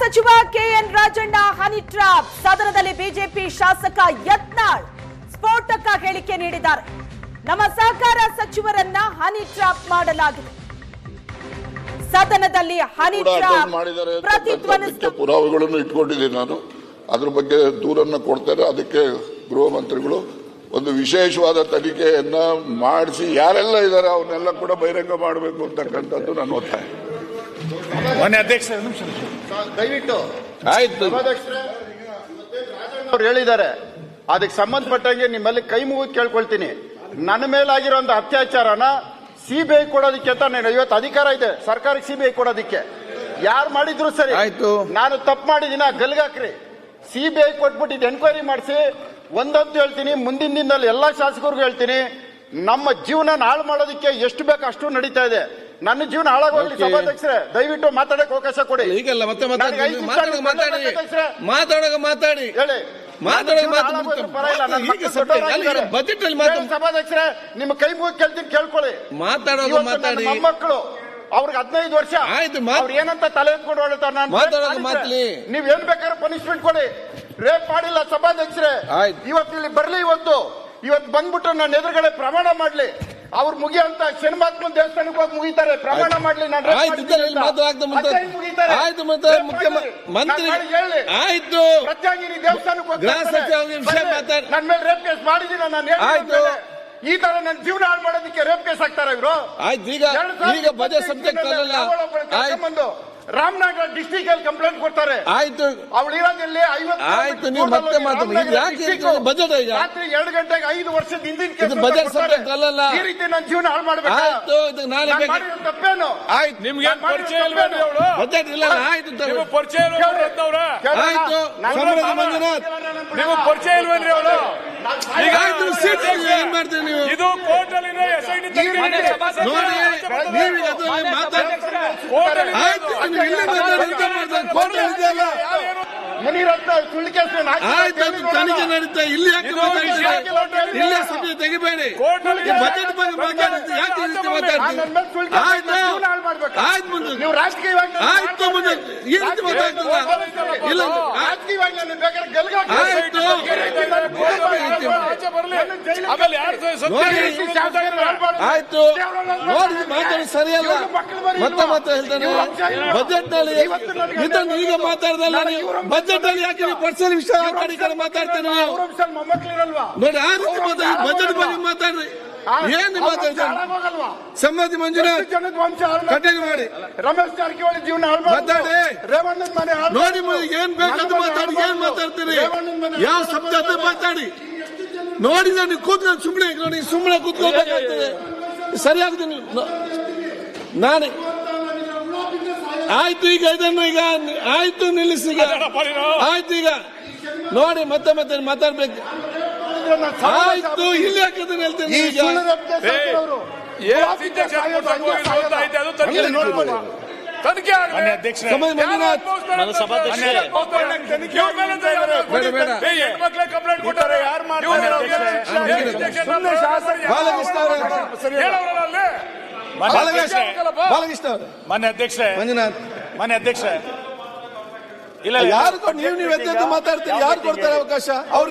ಸಚಿವ K N Rajanna honey trap ಸದನದಲ್ಲಿ BJP ಶಾಸಕ ಯತ್ನಾಳ್ ಸ್ಫೋಟಕ ಹೇಳಿಕೆ ನೀಡಿದ್ದಾರೆ. ನಮ್ಮ ಸಹಕಾರ ಸಚಿವರನ್ನ ಹನಿ ಟ್ರಾಪ್ ಮಾಡಲಾಗಿದೆ. ಸದನದಲ್ಲಿ ಹನಿ ಟ್ರಾಪ್ ಮಾಡಿದ್ದಾರೆ ಪ್ರತಿಧ್ವನಿಸಿದ ಪುರಾವೆಗಳನ್ನು ಇಟ್ಕೊಂಡಿದ್ದೀನಿ ನಾನು. ಅದ್ರ ಬಗ್ಗೆ ದೂರನ್ನ ಕೊಡ್ತಾರೆ. ಅದಕ್ಕೆ ಗೃಹ ಮಂತ್ರಿಗಳು ಒಂದು ವಿಶೇಷವಾದ ತನಿಖೆಯನ್ನ ಮಾಡಿಸಿ ಯಾರೆಲ್ಲ ಇದ್ದಾರೆ ಅವನ್ನೆಲ್ಲ ಕೂಡ ಬಹಿರಂಗ ಮಾಡಬೇಕು ಅಂತಕ್ಕಂಥದ್ದು ನನ್ನ ಒತ್ತಾಯ. ಮಾನ್ಯ ಅಧ್ಯಕ್ಷ. ದಯವಿಟ್ಟು. ಆಯ್ತು. ಅವ್ರು ಹೇಳಿದ್ದಾರೆ. ಅದಕ್ಕೆ ಸಂಬಂಧಪಟ್ಟಂಗೆ ನಿಮ್ಮಲ್ಲಿ ಕೈ ಮುಗಿದು ಕೇಳ್ಕೊಳ್ತೀನಿ. ನನ್ನ ಮೇಲಾಗಿರೋ ಒಂದು ಅತ್ಯಾಚಾರನ ಸಿಬಿಐ ಕೊಡೋದಕ್ಕೆ ಅಂತ ನಾನು ಇವತ್ತು ಅಧಿಕಾರ ಇದೆ. ಸರ್ಕಾರಕ್ಕೆ ಸಿಬಿಐ ಕೊಡೋದಕ್ಕೆ. ಯಾರು ಮಾಡಿದ್ರು ಸರಿ? ಆಯ್ತು. ನಾನು ತಪ್ಪು ಮಾಡಿದಿನ ಗಲ್ಗಾಕ್ರಿ. ಸಿಬಿಐ ಕೊಟ್ಬಿಟ್ಟು ಎನ್ಕ್ವೈರಿ ಮಾಡಿಸಿ ಒಂದಂತೂ ಹೇಳ್ತೀನಿ ಮುಂದಿನ ದಿನದಲ್ಲಿ ಎಲ್ಲಾ ಶಾಸಕರಿಗೂ ಹೇಳ್ತೀನಿ. ನಮ್ಮ ಜೀವನ ಹಾಳು ಮಾಡೋದಕ್ಕೆ ಎಷ್ಟು ಬೇಕು ಅಷ್ಟು ನಡೀತಾ ಇದೆ. ನನ್ನ ಜೀವನ ಹಾಳಾಗೋಗ್ಲಿ. ಸಭಾಧ್ಯಕ್ಷರೇ ದಯವಿಟ್ಟು ಮಾತಾಡಕ್ಕೆ ಅವಕಾಶ ಕೊಡಿ. ಈಗಲ್ಲ ಮತ್ತೆ ಮಾತಾಡಿ ಮಾತಾಡಿ ಹೇಳಿ. ಸಭಾಧ್ಯಕ್ಷರೇ ನಿಮ್ಮ ಕೈ ಮುಗಿ ಕೇಳ್ತೀನಿ ಕೇಳ್ಕೊಳ್ಳಿ. ಮಾತಾಡೋದು ಮಾತಾಡಿ. ಮಕ್ಕಳು ಅವ್ರಿಗೆ ಹದಿನೈದು ವರ್ಷ. ಆಯ್ತು, ಏನಂತ ತಲೆ ಎತ್ಕೊಂಡು ಹೊಡಿತಾರೆ. ನೀವ್ ಏನ್ ಬೇಕಾದ್ರೆ ಪನಿಷ್ಮೆಂಟ್ ಕೊಡಿ. ರೇಪ್ ಮಾಡಿಲ್ಲ ಸಭಾಧ್ಯಕ್ಷರೇ. ಇವತ್ತು ಇಲ್ಲಿ ಬರ್ಲಿ ಇವತ್ತು. ಇವತ್ತು ಬಂದ್ಬಿಟ್ಟು ನನ್ನ ಎದುರುಗಡೆ ಪ್ರಮಾಣ ಮಾಡ್ಲಿ. ಅವ್ರು ಮುಗಿಯಂತ ಶನಿಮಾತ್ಮ ದೇವಸ್ಥಾನಕ್ಕೆ ಹೋಗಿ ಮುಗಿತಾರೆ. ಪ್ರಮಾಣ ಮಾಡ್ಲಿ ನಾನು ಆಯ್ತು ಮತ್ತೆ ಹಿಂಗ್. ಮಂತ್ರಿ. ಆಯ್ತು. ಪ್ರತ್ಯಂಗಿನಿ ದೇವಸ್ಥಾನಕ್ಕೆ ಹೋಗ್ತಾ ನನ್ನ ಮೇಲೆ ರೇಪ್ ಕೇಸ್ ಮಾಡಿದೀನಿ ನಾನು ಆಯ್ತು. ಈ ತರ ನನ್ನ ಜೀವನ ಹಾಳು ಮಾಡೋದಕ್ಕೆ ರೇಪ್ ಕೇಸ್ ಹಾಕ್ತಾರೆ ಇವರು? ಆಯ್ತು ಈಗ ಈಗ ಬಜೆಟ್ ಸಬ್ಜೆಕ್ಟ್ ಆಯ್ತು. ರಾಮನಗರ ಡಿಸ್ಟಿಕ್ ಅಲ್ಲಿ ಕಂಪ್ಲೇಂಟ್ ಕೊಡ್ತಾರೆ. ಆಯ್ತು. ಅವಳು ಇರೋದಲ್ಲಿ ಆಯ್ತು, ನೀವು ಮತ್ತೆ ಮಾತು- ಇದು ಯಾಕೆ ಬಜೆಟ್ ಈಗ? ರಾತ್ರಿ ಎರಡು ಗಂಟೆಗೆ ಐದು ವರ್ಷದ ಹಿಂದಿನ ಇದು ಕೇಸ್ budget ಅಲ್ಲಲ್ಲ. ಈ ರೀತಿ ನನ್ನ ಜೀವನ ಹಾಳು ಮಾಡ್ಬೇಕು? ಆಯ್ತು ಇದು ನಾಳೆ ಬೇಕು ತಪ್ಪೇನು? ಆಯ್ತು ನಿಮ್ಗೆ ಪರಿಚಯ ಇಲ್ವೇನು ಅವಳು ಬಜೆಟ್ ಇಲ್ಲ ಆಯ್ತು ಪರಿಚಯ. ಆಯ್ತು ಮಂಜುನಾಥ್. ನಿಮಗೆ ಪರಿಚಯ ಇಲ್ವೇನ್ರಿ ಅವಳು? ಈಗ ಆಯ್ತು ಸೀಟ್ ಏನ್ ಮಾಡ್ತೀರಿ ನೀವು? ಇದು ಕೋರ್ಟ್ ಅಲ್ಲಿ ಎಸ್ ಐ ಟಿ ನೋಡಿ ತನಿಖೆ ನಡೀತಾ ಇಲ್ಲಿ ಯಾಕೆ ಇಲ್ಲೇ ಸಭೆ ತೆಗಿಬೇಡಿ. ಬಜೆಟ್ ಬಗ್ಗೆ ಮಾತಾಡಿದ್ರೆ ಯಾಕೆ ಮಾತಾಡ್ತೀವಿ ಮಾತಾಡ್ತೀರಿ ಆಯ್ತು ಮುಂದೆ. ನೀವು ರಾಜಕೀಯವಾಗಿ ಆಯ್ತು ಮುಂದೆ. ಈ ರೀತಿ ಮಾತಾಡ್ತೀರ ಇಲ್ಲ ರಾಜಕೀಯವಾಗಿ ನನ್ನ ಬೇಕಾದ್ರೆ ಗಲ್ಗ ಆಯ್ತು. ಆಮೇಲೆ ಆಯ್ತು. ನೋಡಿ ಮಾತಾಡೋದು ಸರಿಯಲ್ಲ. ಮತ್ತೆ ಮತ್ತೆ ಹೇಳ್ತಾನೆ. ಬಜೆಟ್ನಲ್ಲಿ ಇದನ್ನು ಈಗ ಮಾತಾಡ್ದಲ್ಲ ನೀವು. ಬಜೆಟ್ನಲ್ಲಿ ಯಾಕೆ ನೀವು ಪರ್ಸನಲ್ ವಿಷಯ ಮಾತಾಡ್ತೇನೆ ನೋಡಿ ಆ ರೀತಿ ಮಾತಾಡಿ. ಬಜೆಟ್ ಬಗ್ಗೆ ಮಾತಾಡ್ರಿ. ಏನು ಹಾಳಾಗೋಗಲ್ವಾ ಸಮ್ಮತಿ ಮಂಜುನಾಥ್ ಜನದ ವಂಶ ಮಾಡಿ. ರಮೇಶ್ ಜಾರಕಿಹೊಳಿ ಜೀವನ ಮಾತಾಡಿ. ರೇವಣ್ಣನ ಮನೆ ನೋಡಿ ಏನ್ ಬೇಕಂತ ಮಾತಾಡಿ ಏನ್ ಮಾತಾಡ್ತೀರಿ? ರೇವಣ್ಣನ ಮನೆ ಯಾವ ಶಬ್ದ ಮಾತಾಡಿ. ನೋಡಿ ನಾನು ಕೂತ್ಕೊಂಡು ಸುಮ್ಮನೆ ನೋಡಿ ಸುಮ್ಮನೆ ಕೂತ್ಕೋಬೇಕಾಗ್ತದೆ. ಸರಿಯಾಗ್ತೀನಿ ನಾನು. ಆಯ್ತು ಈಗ ಇದನ್ನು ಈಗ ಆಯ್ತು ನಿಲ್ಲಿಸಿ ಈಗ. ಆಯ್ತು ಈಗ. ನೋಡಿ ಮತ್ತೆ ಮತ್ತೆ ಮಾತಾಡ್ಬೇಕು. ಆಯ್ತು ಇಲ್ಲಿ ಹಾಕಿದ್ರೆ ಹೇಳ್ತೇನೆ ಈ ಈಗ ಸುಳ್ಳು ಸಾಕಿರೋರು. ತನಿಖೆ ಮಂಜುನಾಥ್. ಬೇಡ, ಬೇಡ. ಹೆಣ್ಮಕ್ಳೇ ಕಂಪ್ಲೇಂಟ್ ಕೊಟ್ಟಾರೆ? ಯಾರು ಬಾಲಕೃಷ್ಣ ಅವರೇ. ಬಾಲಕೃಷ್ಣ ಬಾಲಕೃಷ್ಣ ಅವರೇ. ಮನೆ ಅಧ್ಯಕ್ಷರೇ. ಮಂಜುನಾಥ್. ಮನೆ ಅಧ್ಯಕ್ಷ ಇಲ್ಲ ಯಾರು ನೀವ್ ನೀವು ನೀವು ಮಾತಾಡ್ತೀನಿ ಮಾತಾಡ್ತೀರಿ. ಯಾರು ಕೊಡ್ತಾರೆ ಅವಕಾಶ? ಅವ್ರು